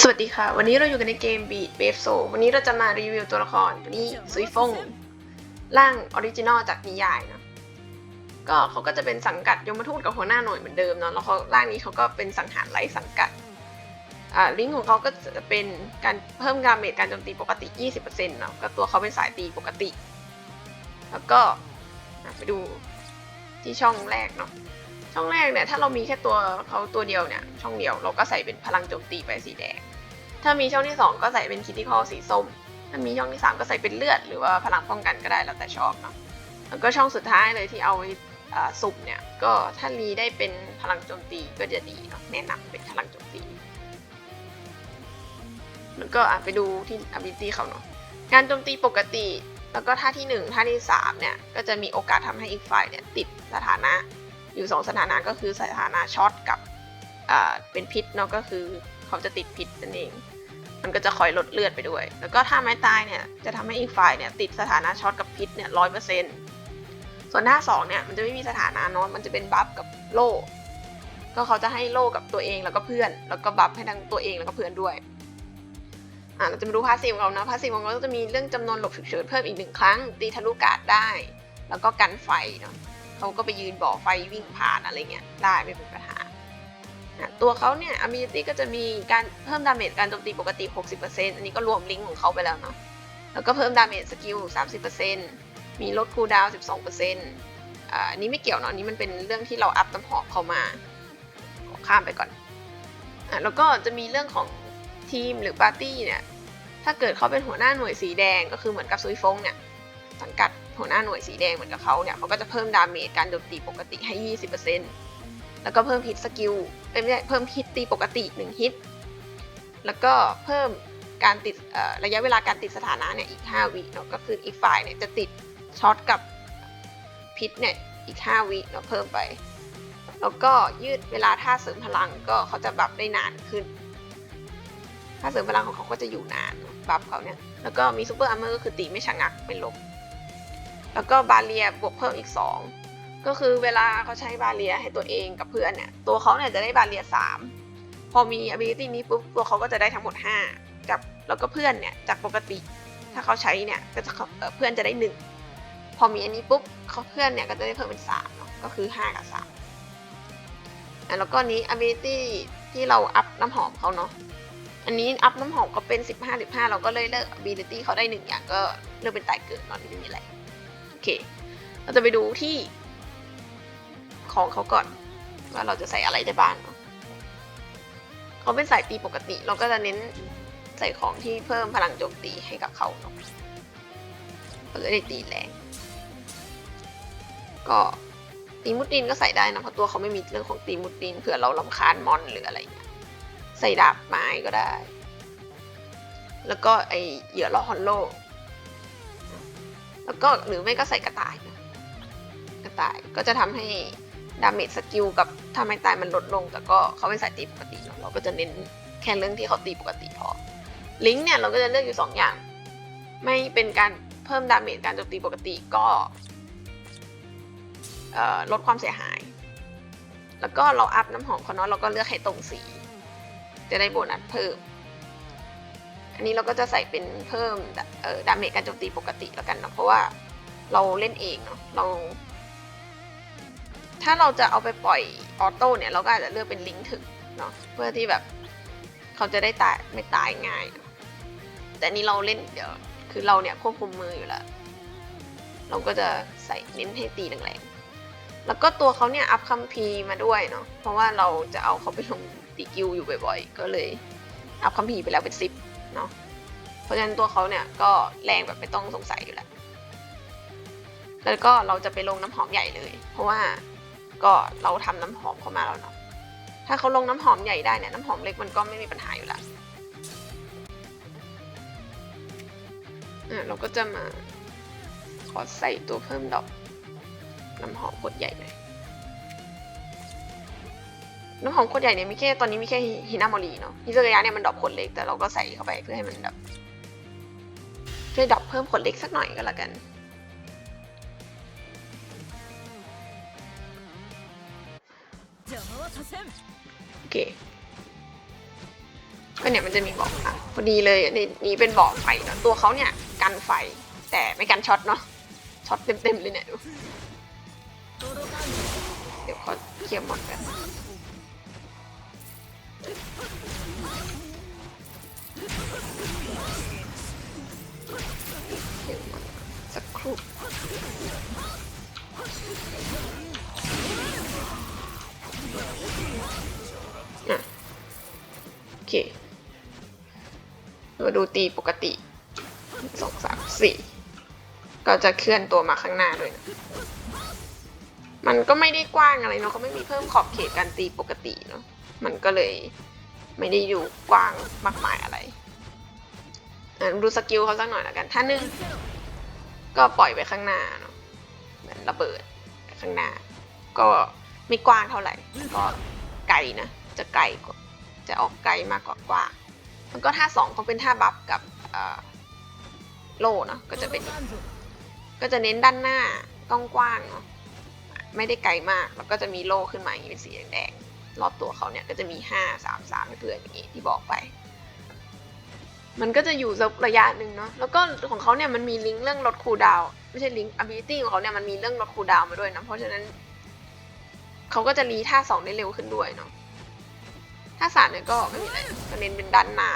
สวัสดีค่ะ วันนี้เราอยู่กันในเกม Beat b a b e Soul วันนี้เราจะมารีวิวตัวละครตัวนี้ซุยฟงร่างออริจินอลจากนิยายเนาะก็เขาก็จะเป็นสังกัดยมทูตกับหัวหน้าหน่วยเหมือนเดิมเนาะแล้วเขาร่างนี้เขาก็เป็นสังหารไร้สังกัดอ่าลิงก์ของเขาก็จะเป็นการเพิ่มดารเมจการโจมตีปกติ 20%เนาะก็ตัวเขาเป็นสายตีปกติ แล้วก็ไปดูที่ช่องแรกเนาะ ช่องแรกเนี่ยถ้าเรามีแค่ตัวเขาตัวเดียวเนี่ยช่องเดียวเราก็ใส่เป็นพลังโจมตีไปสีแดง ถ้ามีช่องที่ 2 ก็ใส่เป็นคิติคอสีส้ม ถ้ามีช่องที่ 3 ก็ใส่เป็นเลือดหรือว่าพลังป้องกันก็ได้แล้วแต่ชอบเนาะแล้วก็ช่องสุดท้ายเลยที่เอาไว้สุ่มเนี่ยก็ถ้ารีได้เป็นพลังโจมตีก็จะดีเนาะแนะนำเป็นพลังโจมตีแล้วก็ไปดูที่ ability เขาเนาะการโจมตีปกติ แล้วก็ท่าที่ 1 ท่าที่ 3 เนี่ย ก็จะมีโอกาสทำให้อีกฝ่ายเนี่ยติดสถานะ อยู่สองสถานะก็คือสถานะช็อตกับเป็นพิษเนาะก็คือเขาจะติดพิษนั่นเอง มันก็จะคอยลดเลือดไปด้วย แล้วก็ถ้าไม้ตายเนี่ยจะทำให้อีกฝ่ายเนี่ยติดสถานะช็อตกับพิษเนี่ยร้อยเปอร์เซ็นต์ส่วนหน้าสองเนี่ยมันจะไม่มีสถานะเนาะมันจะเป็นบัฟกับโล่ก็เขาจะให้โล่กับตัวเองแล้วก็เพื่อน แล้วก็บัฟให้ทั้งตัวเองแล้วก็เพื่อนด้วยอ่าเราจะมาดูพาสซีฟของเรานะพาสซีฟของเราก็จะมีเรื่องจำนวนหลบฉุกเฉินเพิ่มอีกหนึ่งครั้ง ตีทะลุกาดได้ แล้วก็กันไฟเนาะ เขาก็ไปยืนบ่อไฟวิ่งผ่านอะไรเงี้ยได้ไม่เป็นปัญหา ตัวเขาเนี่ย ability ก็จะมีการเพิ่มดาเมจการโจมตีปกติ 60%อันนี้ก็รวมลิงก์ของเขาไปแล้วเนาะแล้วก็เพิ่มดาเมจสกิล 30%มีลดคูลดาวน์ 12%อันนี้ไม่เกี่ยวเนาะอันนี้มันเป็นเรื่องที่เราอัพน้ำหอมเขามาขอข้ามไปก่อนอะแล้วก็จะมีเรื่องของทีมหรือปาร์ตี้เนี่ยถ้าเกิดเขาเป็นหัวหน้าหน่วยสีแดงก็คือเหมือนกับซุยฟงเนี่ยสังกัด หัวหน้าหน่วยสีแดงเหมือนกับเขาเนี่ยเขาก็จะเพิ่มดาเมจการโจมตีปกติให้ 20%แล้วก็เพิ่มฮิตสกิลเอ้ยไม่ใช่เพิ่มฮิตตีปกติ 1 ฮิต แล้วก็เพิ่มการติดระยะเวลาการติดสถานะเนี่ยอีก 5 วิเนาะก็คืออีกฝ่ายเนี่ยจะติดช็อตกับพิษเนี่ยอีก 5 วิเนาะเพิ่มไป แล้วก็ยืดเวลาท่าเสริมพลังก็เขาจะบัฟได้นานขึ้นท่าเสริมพลังของเขาก็จะอยู่นานบัฟเขาเนี่ยแล้วก็มีซูเปอร์อาร์เมอร์ก็คือตีไม่ชะงักเป็นลม แล้วก็บาเรียบวกเพิ่มอีก 2 ก็คือเวลาเขาใช้บาเรียให้ตัวเองกับเพื่อนเนี่ยตัวเขาเนี่ยจะได้บาเรีย 3 พอมี ability นี้ปุ๊บตัวเขาก็จะได้ทั้งหมด 5 กับแล้วก็เพื่อนเนี่ยจากปกติ ถ้าเขาใช้เนี่ยก็จะเพื่อนจะได้ 1 พอมีอันนี้ปุ๊บเขาเพื่อนเนี่ยก็จะได้เพิ่มเป็น3เนาะก็คือ 5 กับ3อะแล้วก็นี้ ability ที่เราอัพน้ำหอมเขาเนาะอันนี้อัพน้ำหอมก็เป็น 15 15 เราก็เลยเลิก ability เขาได้หนึ่งอย่างก็เลือกเป็นตายเกิดนอนไม่มีอะไร เค เราจะไปดูที่ของเขาก่อน ว่าเราจะใส่อะไรได้บ้างเนเขาเป็นสายตีปกติ เราก็จะเน้นใส่ของที่เพิ่มพลังโจมตีให้กับเขาเนาะเขาจะได้ตีแรง ก็ตีมุดดินก็ใส่ได้นะเพราะตัวเขาไม่มีเรื่องของตีมุดดินเผื่อเราลำคาญมอนหรืออะไรเงี้ยใส่ดาบไม้ก็ได้ แล้วก็ไอเหยื่อล่อฮอนโล แล้วก็หรือไม่ก็ใส่กระต่ายนะกระต่ายก็จะทำให้ดาเมจสกิลกับทำให้ตายมันลดลง แต่ก็เขาเป็นสายตีปกติเนอะเราก็จะเน้นแค่เรื่องที่เขาตีปกติพอ ลิงก์เนี่ยเราก็จะเลือกอยู่ 2 อย่าง ไม่เป็นการเพิ่มดาเมจการโจมตีปกติก็ลดความเสียหาย แล้วก็เราอัพน้ำหอมเขาเนาะเราก็เลือกให้ตรงสี จะได้โบนัสเพิ่ม อันนี้เราก็จะใส่เป็นเพิ่มดาเอ่อดาเมจการโจมตีปกติแล้วกันเนาะเพราะว่าเราเล่นเองเนาะเรา ถ้าเราจะเอาไปปล่อยออโต้เนี่ยเราก็อาจจะเลือกเป็นลิงก์ถึงเนาะเพื่อที่แบบเขาจะได้ตายไม่ตายง่าย แต่นี่เราเล่นเดี๋ยวคือเราเนี่ยควบคุมมืออยู่แล้วเราก็จะใส่เน้นให้ตีแรงๆแล้วก็ตัวเขาเนี่ยอัพคัมพีมาด้วยเนาะเพราะว่าเราจะเอาเขาไปลงตีกิวอยู่บ่อยๆ ก็เลยอัพคัมพีไปแล้วเป็นสิบ เนาะเพราะฉะนั้นตัวเขาเนี่ยก็แรงแบบไม่ต้องสงสัยอยู่แล้วแล้วก็เราจะไปลงน้ำหอมใหญ่เลย เพราะว่าก็เราทำน้ำหอมเข้ามาแล้วเนาะถ้าเขาลงน้ำหอมใหญ่ได้เนี่ยน้ำหอมเล็กมันก็ไม่มีปัญหาอยู่แล้วอะเราก็จะมาขอใส่ตัวเพิ่มดอกน้ำหอมขวดใหญ่หน่อย น้ำหอมขวดใหญ่เนี่ยมีแค่ตอนนี้มีแค่ฮินามอรีเนาะฮิซึกายะเนี่ยมันดรอปขวดเล็กแต่เราก็ใส่เข้าไปเพื่อให้มันแบบช่วยดรอปเพิ่มขวดเล็กสักหน่อยก็แล้วกัน โอเคก็เนี่ยมันจะมีบอกนะพอดีเลยในนี้เป็นบอกไฟเนาะตัวเขาเนี่ยกันไฟแต่ไม่กันช็อตเนาะช็อตเต็มๆเลยเนี่ยเดี๋ยวเขาเคลียร์หมดกัน สักครู่อะโอเคมาดูตีปกติสองสามสี่ก็จะเคลื่อนตัวมาข้างหน้าด้วยนะมันก็ไม่ได้กว้างอะไรเนาะเขาไม่มีเพิ่มขอบเขตการตีปกติเนาะ มันก็เลยไม่ได้อยู่กว้างมากมายอะไรอะดูสกิลเขาสักหน่อยละกัน ถ้าหนึ่งก็ปล่อยไปข้างหน้าเนาะเหมือนระเบิดข้างหน้า ก็ไม่กว้างเท่าไหร่ก็ไกลนะ จะไกลกว่าจะออกไกลมากกว่ากว้างแล้วก็ท่าสองเขาเป็นท่าบัฟกับโล่เนาะก็จะเป็น ก็จะเน้นด้านหน้า กว้างๆเนาะไม่ได้ไกลมาก แล้วก็จะมีโล่ขึ้นมาอย่างนี้เป็นสีแดง รอบตัวเขาเนี่ยก็จะมีห้าสามสามให้เพื่อนอย่างนี้ที่บอกไป มันก็จะอยู่สักระยะหนึ่งเนาะแล้วก็ของเขาเนี่ยมันมีลิงก์เรื่องลดคูลดาวไม่ใช่ลิงก์ ability ของเขาเนี่ยมันมีเรื่องลดคูลดาวมาด้วยนะเพราะฉะนั้นเขาก็จะรีท่าสองได้เร็วขึ้นด้วยเนาะท่าสามเนี่ยก็ไม่มีอะไรก็เน้นเป็นด้านหน้า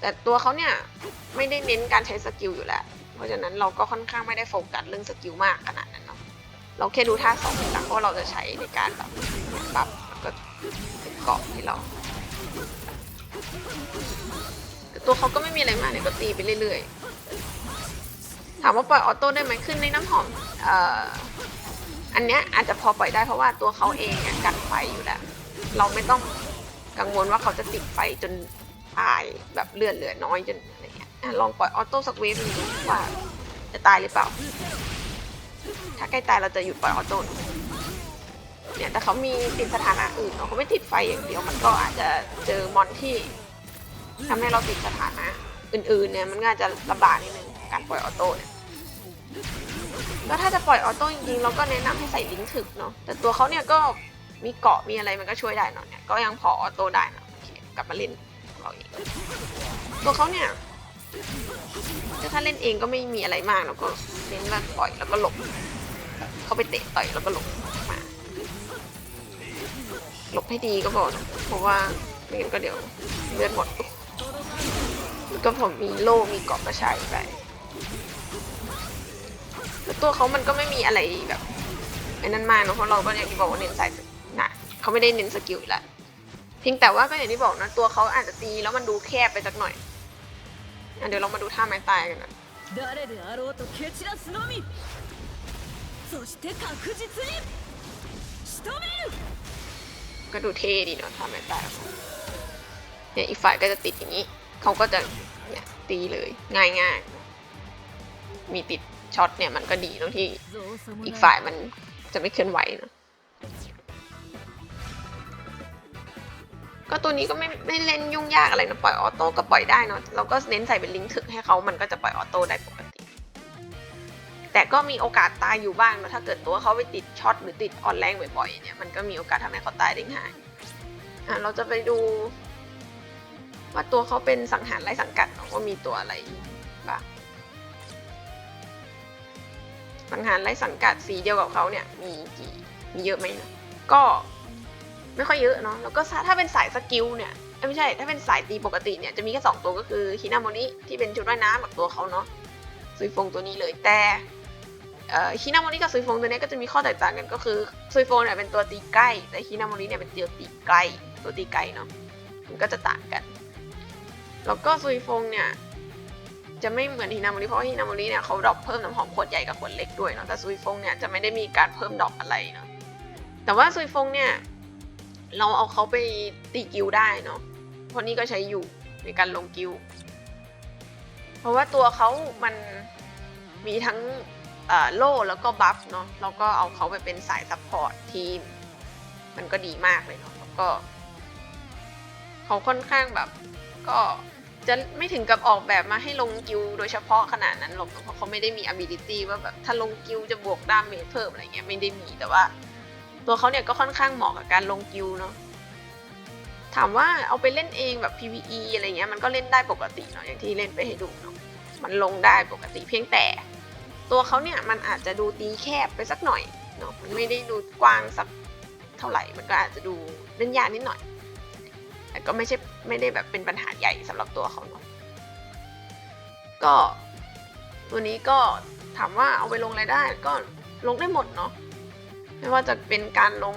แต่ตัวเขาเนี่ยไม่ได้เน้นการใช้สกิลอยู่แล้ว เพราะฉะนั้นเราก็ค่อนข้างไม่ได้โฟกัสเรื่องสกิลมากขนาดนั้น เราแค่ดูท่าสองนหลักเพราะว่าเราจะใช้ในการแบบปรับแล้วก็เป็นเกาะให้เราแต่ตัวเขาก็ไม่มีอะไรมากเนี่ยก็ตีไปเรื่อยๆ ถามว่าปล่อยออโต้ได้ไหมขึ้นในน้ำหอมเอ่ออันเนี้ยอาจจะพอปล่อยได้เพราะว่าตัวเขาเองกันไฟอยู่แล้ว เราไม่ต้องกังวลว่าเขาจะติดไฟจนตายแบบเลือดเหลือน้อยจนอะไรเงี้ยลองปล่อยออโต้สักเวฟดูว่าจะตายหรือเปล่า ถ้าใกล้ตายเราจะหยุดปล่อยออโต้เนี่ยแต่เขามีติดสถานะอื่นเนาะเขาไม่ติดไฟอย่างเดียวมันก็อาจจะเจอมอนที่ทำให้เราติดสถานะอื่นๆเนี่ยมันก็อาจจะลำบากนิดนึงการปล่อยออโต้เนี่ยแล้วถ้าจะปล่อยออโต้จริงๆเราก็แนะนำให้ใส่ลิงก์ถึกเนาะแต่ตัวเขาเนี่ยก็มีเกาะมีอะไรมันก็ช่วยได้เนาะเนี่ยก็ยังพอออโต้ได้เนาะโอเคกลับมาเล่นเราเองตัวเขาเนี่ยถ้าเล่นเองก็ไม่มีอะไรมากเราก็เน้นว่าปล่อยแล้วก็หลบ เขาไปเตะต่อยแล้วก็หลบมาหลบให้ดีก็พอนะเพราะว่าไม่งั้นก็เดี๋ยวเลือดหมดแล้วก็ผมมีโล่มีเกาะกระชายไปแล้วตัวเขามันก็ไม่มีอะไรแบบไอ้นั่นมากเนะเพราะเราก็อย่างที่บอกว่าเน้นใส่นะเขาไม่ได้เน้นสกิลอยู่แล้วเพียงแต่ว่าก็อย่างที่บอกนะตัวเขาอาจจะตีแล้วมันดูแคบไปสักหน่อยอะเดี๋ยวเรามาดูท่าไม้ตายกันนะ そして確実に仕留める ก็ดูเท่ดีเนาะท่าไม้ตายของเขาเนี่ยอีกฝ่ายก็จะติดอย่างนี้เขาก็จะเนี่ยตีเลยง่ายง่ายๆมีติดช็อตเนี่ยมันก็ดีตรงที่ 造作も อีก ない ฝ่ายมันจะไม่เคลื่อนไหวเนอะก็ตัวนี้ก็ไม่ไม่เล่นยุ่งยากอะไรนะปล่อยออโต้ก็ปล่อยได้เนอะเราก็เน้นใส่เป็นลิงก์ถึกให้เขามันก็จะปล่อยออโต้ได้ปกติ ิ แต่ก็มีโอกาสตายอยู่บ้างนะถ้าเกิดตัวเขาไปติดช็อตหรือติดออนแรงบ่อยๆเนี่ยมันก็มีโอกาสทำให้เขาตายได้ง่ายอะเราจะไปดูว่าตัวเขาเป็นสังหารไร้สังกัดเนอะว่ามีตัวอะไรบ้างสังหารไร้สังกัดสีเดียวกับเขาเนี่ยมีกี่มีเยอะไหมนะก็ไม่ค่อยเยอะเนาะแล้วก็ถ้าเป็นสายสกิลเนี่ยไม่ใช่ ถ้าเป็นสายตีปกติเนี่ยจะมีแค่สองตัวก็คือฮินาโมริที่เป็นชุดว่ายน้ำกับตัวเขาเนาะซุยฟงตัวนี้เลยแต่ ฮินาโมริกับซุยฟงตัวนี้ก็จะมีข้อแตกต่างกันก็คือซุยฟงเนี่ยเป็นตัวตีใกล้ แต่ฮินาโมริเนี่ยเป็นตัวตีไกลตัวตีไกลเนาะมันก็จะต่างกัน แล้วก็ซุยฟงเนี่ยจะไม่เหมือนฮินาโมริเพราะฮินาโมริเนี่ยเขาดรอปเพิ่มน้ำหอมขวดใหญ่กับขวดเล็กด้วยเนาะแต่ซุยฟงเนี่ยจะไม่ได้มีการเพิ่มดรอปอะไรเนาะแต่ว่าซุยฟงเนี่ยเราเอาเขาไปตีกิวได้เนาะเพราะนี่ก็ใช้อยู่ในการลงกิว เพราะว่าตัวเขามันมีทั้ง โล่แล้วก็บัฟเนาะแล้วก็เอาเขาไปเป็นสายซัพพอร์ตทีม มันก็ดีมากเลยเนาะแล้วก็เขาค่อนข้างแบบ ก็จะไม่ถึงกับออกแบบมาให้ลงกิวโดยเฉพาะขนาดนั้นหรอกเพราะเขาไม่ได้มี ability ว่าแบบถ้าลงกิวจะบวกดาเมจเพิ่มอะไรเงี้ยไม่ได้มีแต่ว่า ตัวเขาเนี่ยก็ค่อนข้างเหมาะกับการลงกิวเนาะถามว่าเอาไปเล่นเองแบบ PVE อะไรเงี้ยมันก็เล่นได้ปกติเนาะอย่างที่เล่นไปให้ดูเนาะมันลงได้ปกติเพียงแต่ ตัวเขาเนี่ยมันอาจจะดูตีแคบไปสักหน่อยเนาะมันไม่ได้ดูกว้างสักเท่าไหร่มันก็อาจจะดูเล่นยากนิดหน่อย แต่ก็ไม่ใช่ไม่ได้แบบเป็นปัญหาใหญ่สำหรับตัวเขาเนาะก็ตัวนี้ก็ถามว่าเอาไปลงอะไรได้ก็ลงได้หมดเนาะไม่ว่าจะเป็นการลง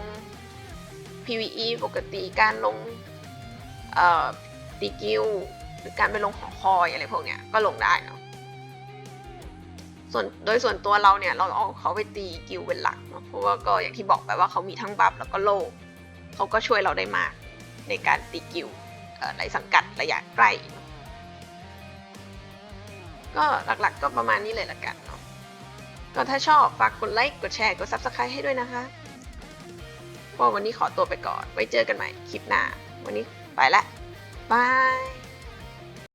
PVE ปกติการลงตีกิลหรือการไปลงหอคอยอะไรพวกเนี้ยก็ลงได้เนาะ ส่วนโดยส่วนตัวเราเนี่ยเราเอาเขาไปตีกิลเป็นหลักเนาะเพราะว่าก็อย่างที่บอกไปว่าเขามีทั้งบัฟแล้วก็โลเขาก็ช่วยเราได้มากในการตีกิลเอ่อในสังกัดระยะใกล้ ก็หลักๆก็ประมาณนี้เลยละกันเนาะก็ถ้าชอบฝากกดไลค์กดแชร์กด Subscribe ให้ด้วยนะคะก็วันนี้ขอตัวไปก่อน ไว้เจอกันใหม่คลิปหน้า วันนี้ไปละบาย